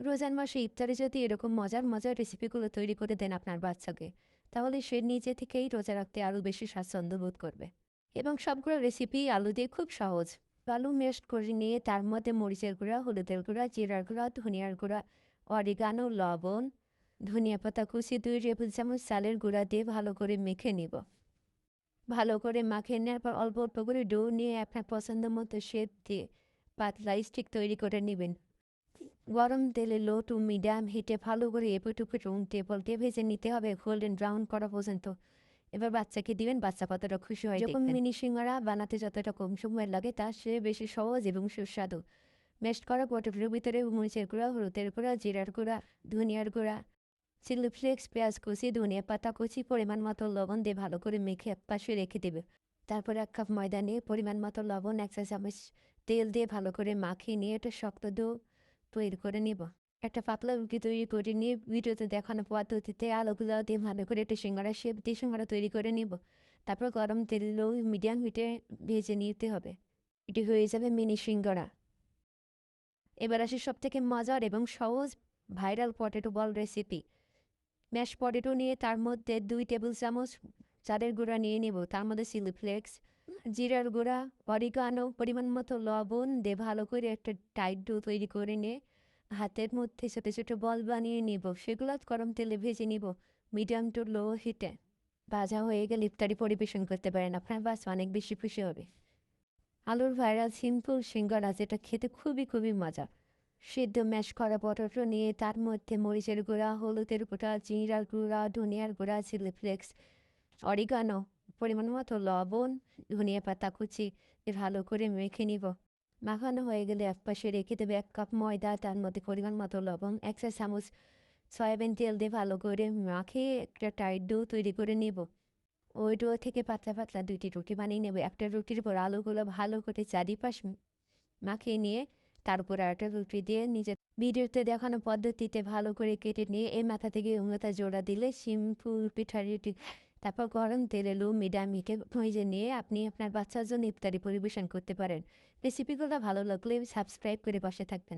রোজান মাসে ইফতারে যদি এরকম মজার মজার রেসিপিগুলো তৈরি করে দেন আপনার বাচ্চাকে, তাহলে সে নিজে থেকেই রোজা রাখতে আরও বেশি স্বাচ্ছন্দ্য বোধ করবে। এবং সবগুলো রেসিপি আলু দিয়ে খুব সহজ। আলু মেস্ট করে নিয়ে তার মধ্যে মরিচের গুঁড়া, হলুদের গুঁড়া, জিরার গুঁড়া, ধনিয়ার গুঁড়া, অরিগানো, লবণ, ধনিয়া পাতা কুচি, দুই টেবিল চামচ চালের গুঁড়া দিয়ে ভালো করে মেখে নিব। ভালো করে মাখিয়ে নেওয়ার পর অল্প অল্প করে ডো নিয়ে আপনার পছন্দ মতো শেপ দিয়ে পাতলা স্টিক তৈরি করে নেবেন। গরম তেলে লো টু মিডিয়াম হিটে ভালো করে এপট উপুট উল্টে পাল্টে ভেজে নিতে হবে গোল্ডেন ব্রাউন করা পর্যন্ত। এবার বাচ্চাকে দিবেন বাচ্চা কতটা খুশি হয় যখন মিনি সিঙ্গারা বানাতে যতটা কম সময় লাগে তার সে বেশি সহজ এবং সুস্বাদু। মেস্ট করা পটেটোর ভিতরে মরিচের গুঁড়া হলুদের গুঁড়া জিরার গুঁড়া ধনিয়ার গুঁড়া চিলি ফ্লেক্স পেঁয়াজ কুচি ধনিয়া পাতা কুচি পরিমাণ মতো লবণ দিয়ে ভালো করে মেখে এক পাশে রেখে দেবে। তারপর এক কাপ ময়দা নিয়ে পরিমাণ মতো লবণ এক চা চামচ তেল দিয়ে ভালো করে মাখিয়ে নিয়ে এটা শক্ত ডো তৈরি করে নিব একটা পাতলা রুটি তৈরি করে নিয়ে ভিডিওতে দেখানো পদ্ধতিতে আলুগুলো দিয়ে ভালো করে একটা সিঙ্গারা শেপ দিয়ে সিঙ্গারা তৈরি করে নিব তারপর গরম তেল লো মিডিয়াম হিটে ভেজে নিতে হবে এটি হয়ে যাবে মিনি সিঙ্গারা এবার আসি সব থেকে মজার এবং সহজ viral potato ball recipe mash potato নিয়ে তার মধ্যে দুই টেবিল চামচ চালের গুঁড়া নিয়ে নেব তার মধ্যে চিলি ফ্লেক্স জিরার গুঁড়া, অরিগানো পরিমাণ মতো লবণ দিয়ে ভালো করে একটা টাইট ডো তৈরি করে নিয়ে হাতের মধ্যে ছোটো ছোটো বল বানিয়ে নিব। সেগুলো গরম তেলে ভেজে নিব মিডিয়াম টু লো হিটে ভাজা হয়ে গেলে ইফতারি পরিবেশন করতে পারেন আপনার, বাস অনেক বেশি খুশি হবে। আলুর ভাইরাল সিম্পল সিঙ্গারা যেটা খেতে খুবই খুবই মজা। সিদ্ধ ম্যাশ করা পটেটো নিয়ে তার মধ্যে মরিচের গুঁড়া, হলুদের গুঁড়া, জিরার গুঁড়া, ধনিয়ার গুঁড়া চিলি ফ্লেক্স অরিগানো পরিমাণ মতো লবণ, ধনিয়া পাতা কুচি ভালো করে মেখে নিব। মাখানো হয়ে গেলে এক পাশে রেখে দেবে এক কাপ ময়দা, তার মধ্যে পরিমাণ মতো লবণ, এক চা চামচ সয়াবিন তেল দিয়ে ভালো করে মাখিয়ে একটা টাইট ডো তৈরি করে নিব। ওই ডো থেকে পাতলা পাতলা দুইটি রুটি বানিয়ে নেব। একটা রুটির উপর আলুগুলো ভালো করে চারিপাশ মাখিয়ে নিয়ে তার উপর একটা রুটি দিয়ে নিজের ভিডিওতে দেখানো পদ্ধতিতে ভালো করে কেটে নিয়ে এই মাথা থেকে উঙ্গতা জোড়া দিলে সিম্পল পিঠা রুটি তারপর গরম তেলে লু মিডিয়াম হিটে ভেজে নিয়ে আপনি আপনার বাচ্চার জন্য ইফতারি পরিবেশন করতে পারেন। রেসিপিগুলো ভালো লাগলে সাবস্ক্রাইব করে বসে থাকবেন।